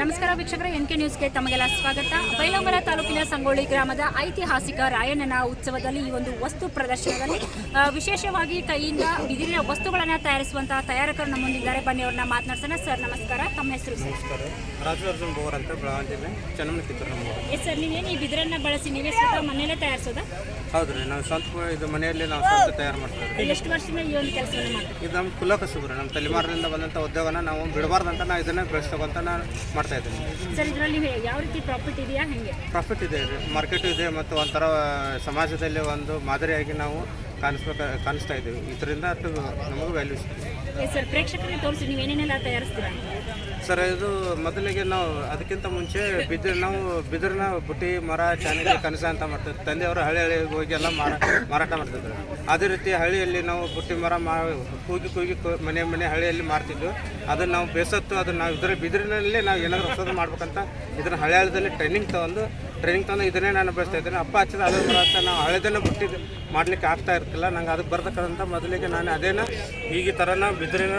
ನಮಸ್ಕಾರ ವೀಕ್ಷಕರ N K ನ್ಯೂಸ್ಗೆ ತಮಗೆಲ್ಲ ಸ್ವಾಗತ. ಬೈಲಹೊಂಗಲ ತಾಲೂಕಿನ ಸಂಗೊಳ್ಳಿ ಗ್ರಾಮದ ಐತಿಹಾಸಿಕ ರಾಯಣ್ಣನ ಉತ್ಸವದಲ್ಲಿ ಈ ಒಂದು ವಸ್ತು ಪ್ರದರ್ಶನದಲ್ಲಿ ವಿಶೇಷವಾಗಿ ಕೈಯಿಂದ ಬಿದಿರಿನ ವಸ್ತುಗಳನ್ನು ತಯಾರಿಸುವಂತಹ ತಯಾರಕರು ನಮ್ಮ ಮುಂದಿದ್ದಾರೆ. ಬನ್ನಿ ಅವ್ರನ್ನ ಮಾತನಾಡ್ಸೋಣ. ಸರ್ ನಮಸ್ಕಾರ. ತಮ್ಮ ಹೆಸರು ಎಸ್ ಸರ್ ನೀವೇನು ಈ ಬಿದಿರನ್ನ ಬಳಸಿ ನೀವೇ ಸ್ವತಃ ಮನೆಯಲ್ಲೇ ತಯಾರಿಸೋದ? ಹೌದು ರೀ ನಾವು ಸ್ವಂತ ಇದು ಮನೆಯಲ್ಲಿ ನಾವು ಸ್ವಂತ ತಯಾರು ಮಾಡ್ತೀವಿ ಎಷ್ಟು ವರ್ಷದಿಂದ ಈ ಒಂದು ಕೆಲಸ ಮಾಡ್ತೀವಿ ಇದು ನಮ್ಮ ಕುಲ ಕಸುಬು ರೀ ನಮ್ಮ ತಲೆಮಾರಿನಿಂದ ಬಂದಂಥ ಉದ್ಯೋಗನ ನಾವು ಬಿಡಬಾರ್ದಂತ ನಾವು ಇದನ್ನೇ ಬೆಳೆಸ್ತಕ್ಕಂತ ನಾನು ಮಾಡ್ತಾ ಇದ್ದೀನಿ. ಸರ್ ಇದರಲ್ಲಿ ಯಾವ ರೀತಿ ಪ್ರಾಫಿಟ್ ಇದೆಯಾ? ಹೆಂಗೆ? ಪ್ರಾಫಿಟ್ ಇದೆ. ಮಾರ್ಕೆಟ್ ಇದೆ ಮತ್ತು ಒಂಥರ ಸಮಾಜದಲ್ಲಿ ಒಂದು ಮಾದರಿಯಾಗಿ ನಾವು ಕಾಣಿಸ್ಬೇಕು ಕಾಣಿಸ್ತಾ ಇದ್ದೀವಿ. ಇದರಿಂದ ಅದು ನಮಗೂ ವ್ಯಾಲ್ಯೂ ಸಿಗ್ತದೆ ಸರ್ ಪ್ರೇಕ್ಷಕರಿಗೆ ತೋರಿಸಿ ನೀವು ಏನೇನೆಲ್ಲ ತಯಾರಿಸ್ತೀರಾ? ಸರ್, ಇದು ಮೊದಲಿಗೆ ನಾವು ಅದಕ್ಕಿಂತ ಮುಂಚೆ ಬಿದಿರು ನಾವು ಬಿದಿರಿನ ಬುಟ್ಟಿ, ಮರ, ಚಾನಿಗೆ ಕನಸ ಅಂತ ಮಾಡ್ತಿದ್ವಿ ತಂದೆಯವರು ಹಳ್ಳಿ ಹಳ್ಳಿಗೆ ಹೋಗಿ ಎಲ್ಲ ಮಾರ, ಮಾರಾಟ ಮಾಡ್ತಿದ್ರು. ಅದೇ ರೀತಿ ಹಳ್ಳಿಯಲ್ಲಿ ನಾವು ಬುಟ್ಟಿ, ಮರ ಮಾ, ಕೂಗಿ ಕೂಗಿ ಮನೆ ಮನೆ ಹಳ್ಳಿಯಲ್ಲಿ ಮಾರ್ತಿದ್ವು. ಅದನ್ನು ನಾವು ಬೇಸತ್ತು, ಅದನ್ನು ನಾವು ಇದರ ಬಿದಿರಿನಲ್ಲೇ ನಾವು ಏನಾದರೂ ಹೊಸದು ಮಾಡ್ಬೇಕಂತ ಇದನ್ನು ಹಳೆ ಹಳ್ಳಿದಲ್ಲಿ ಟ್ರೈನಿಂಗ್ ತೊಗೊಂಡು ಟ್ರೈನಿಂಗ್ ತಂದು ಇದನ್ನೇ ನಾನು ಬೆಳೆಸ್ತಾ ಇದ್ದೇನೆ. ಅಪ್ಪ ಹಚ್ಚಿದ ಅದೇ ಬರುತ್ತೆ ನಾವು ಹಳೆದನ್ನು ಬುಟ್ಟಿ ಮಾಡಲಿಕ್ಕೆ ಆಗ್ತಾ ಇರ್ತಿಲ್ಲ. ನಂಗೆ ಅದಕ್ಕೆ ಬರ್ತಕ್ಕಂಥ ಮೊದಲಿಗೆ ನಾನು ಅದೇನ ಈಗ ಥರನ ಬಿದಿರಿನ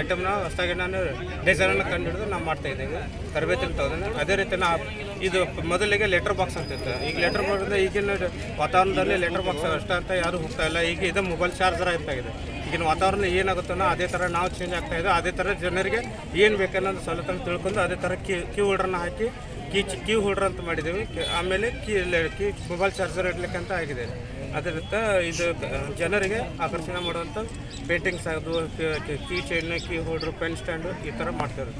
ಐಟಮ್ನ ಹೊಸದಾಗಿ ನಾನು ಡಿಸೈನನ್ನು ಕಂಡುಹಿಡಿದು ನಾವು ಮಾಡ್ತಾ ಇದ್ದೇವೆ ತರಬೇತಿ ತಗೊಂಡು ಅದೇ ರೀತಿ ನಾ ಇದು ಮೊದಲಿಗೆ ಲೆಟರ್ ಬಾಕ್ಸ್ ಅಂತಿತ್ತು ಈಗ ಲೆಟರ್ ಬಾಕ್ಸ್ ಈಗಿನ ವಾತಾವರಣದಲ್ಲಿ ಲೆಟರ್ ಬಾಕ್ಸ್ ಅಷ್ಟೇ ಅಂತ ಯಾರು ಹೋಗ್ತಾ ಇಲ್ಲ. ಈಗ ಇದು ಮೊಬೈಲ್ ಚಾರ್ಜರ್ ಆಗಿದೆ ಈಗಿನ ವಾತಾವರಣ ಏನಾಗುತ್ತೋ ಅದೇ ಥರ ನಾವು ಚೇಂಜ್ ಆಗ್ತಾ ಅದೇ ಥರ ಜನರಿಗೆ ಏನು ಬೇಕನ್ನೋದು ಸ್ವಲ್ಪ ತಿಳ್ಕೊಂಡು ಅದೇ ಥರ ಕ್ಯೂ ಕ್ಯೂ ಹಾಕಿ ಕೀ ಚಿ- ಕೀ ಹೋಲ್ಡ್ರ್ ಅಂತ ಮಾಡಿದ್ದೇವೆ. ಆಮೇಲೆ ಕೀ ಕೀ ಮೊಬೈಲ್ ಚಾರ್ಜರ್ ಇಡ್ಲಿಕ್ಕೆ ಅಂತ ಆಗಿದೆ. ಅದರಿಂದ ಇದು ಜನರಿಗೆ ಆಕರ್ಷಣೆ ಮಾಡುವಂಥ ಪೇಂಟಿಂಗ್ಸ್ ಅದು key chain key holder pen stand ಈ ಥರ ಮಾಡ್ತಾರೆ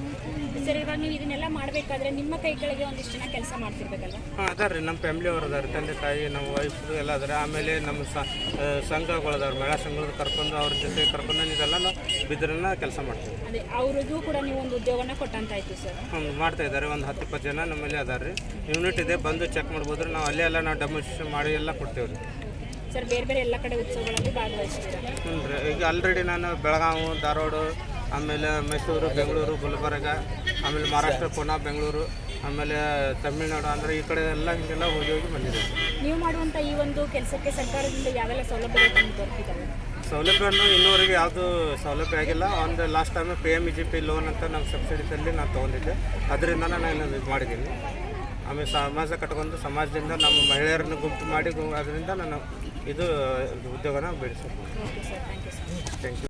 ಸರ್ ಇವಾಗ ನೀವು ಇದನ್ನೆಲ್ಲ ಮಾಡಬೇಕಾದ್ರೆ ನಿಮ್ಮ ಕೈಗಳಿಗೆ ಒಂದಿಷ್ಟು ಜನ ಕೆಲಸ ಮಾಡ್ತಿರ್ಬೇಕಲ್ವಾ? ಹಾಂ ಅದಾರ ರೀ ನಮ್ಮ ಫ್ಯಾಮ್ಲಿ ಅವ್ರು ಅದಾರೆ ತಂದೆ ತಾಯಿ ನಮ್ಮ ವೈಫ್ ಎಲ್ಲ ಅದಾರೆ ಆಮೇಲೆ ನಮ್ಮ ಸ ಆ, ಸಂಘಗಳು ಅದಾವೆ ಮಹಿಳಾ ಸಂಘದ ಕರ್ಕೊಂಡು ಅವ್ರ ಜೊತೆ ಕರ್ಕೊಂಡು ಇದೆಲ್ಲ ನಾವು ಬಿದ್ರನ್ನ ಕೆಲಸ ಮಾಡ್ತೀವಿ. ಅದೇ ಅವ್ರಿಗೂ ಕೂಡ ನೀವು ಒಂದು ಉದ್ಯೋಗನ ಕೊಟ್ಟಂತಾಯ್ತು ಸರ್. ಹ್ಞೂ ಮಾಡ್ತಾ ಇದ್ದಾರೆ. ಒಂದು ಹತ್ತು ಇಪ್ಪತ್ತು ಜನ ನಮ್ಮಲ್ಲಿ ಅದಾರ ರೀ. ಯೂನಿಟ್ ಇದೆ ಬಂದು ಚೆಕ್ ಮಾಡ್ಬೋದು ರೀ ನಾವು ಅಲ್ಲೇ ಎಲ್ಲ ನಾವು ಡೆಮೋಸ್ಟ್ರೇಷನ್ ಮಾಡಿ ಎಲ್ಲ ಕೊಡ್ತೇವೆ ರೀ. ಸರ್ ಬೇರೆ ಬೇರೆ ಎಲ್ಲ ಕಡೆ ಉತ್ಸವಗಳಲ್ಲಿ ಭಾಗವಹಿಸ್ತೀರಾ? ಹ್ಞೂ ರೀ. ಈಗ ಆಲ್ರೆಡಿ ನಾನು ಬೆಳಗಾವಿ ಧಾರವಾಡ ಆಮೇಲೆ ಮೈಸೂರು ಬೆಂಗಳೂರು ಗುಲ್ಬರ್ಗ ಆಮೇಲೆ ಮಹಾರಾಷ್ಟ್ರ ಪುನಾ ಬೆಂಗಳೂರು ಆಮೇಲೆ ತಮಿಳ್ನಾಡು ಅಂದರೆ ಈ ಕಡೆ ಎಲ್ಲ ಹಿಂಗೆಲ್ಲ ಹೋಗಿ ಹೋಗಿ ಬಂದಿದ್ದೀವಿ ನೀವು ಮಾಡುವಂಥ ಈ ಒಂದು ಕೆಲಸಕ್ಕೆ ಸರ್ಕಾರದಿಂದ ಯಾವೆಲ್ಲ ಸೌಲಭ್ಯಗಳು ದೊರಕಿದ್ದಾವೆ ಸೌಲಭ್ಯವನ್ನು ಇನ್ನೂವರೆಗೆ ಯಾವುದು ಸೌಲಭ್ಯ ಆಗಿಲ್ಲ. ಒಂದು last time P M E G P loan ಅಂತ ನಮ್ಮ ಸಬ್ಸಿಡಿದಲ್ಲಿ ನಾನು ತೊಗೊಂಡಿದ್ದೆ. ಅದರಿಂದ ನಾನು ಇಲ್ಲಿ ಇದು ಮಾಡಿದ್ದೀನಿ. ಆಮೇಲೆ ಸಮಾಜ ಕಟ್ಕೊಂಡು ಸಮಾಜದಿಂದ ನಮ್ಮ ಮಹಿಳೆಯರನ್ನು ಗುಂಪು ಮಾಡಿ ಗು- ಅದರಿಂದ ನಾನು ಇದು ಉದ್ಯೋಗನ ಬೆಳೆಸಬೇಕು ಥ್ಯಾಂಕ್ ಯು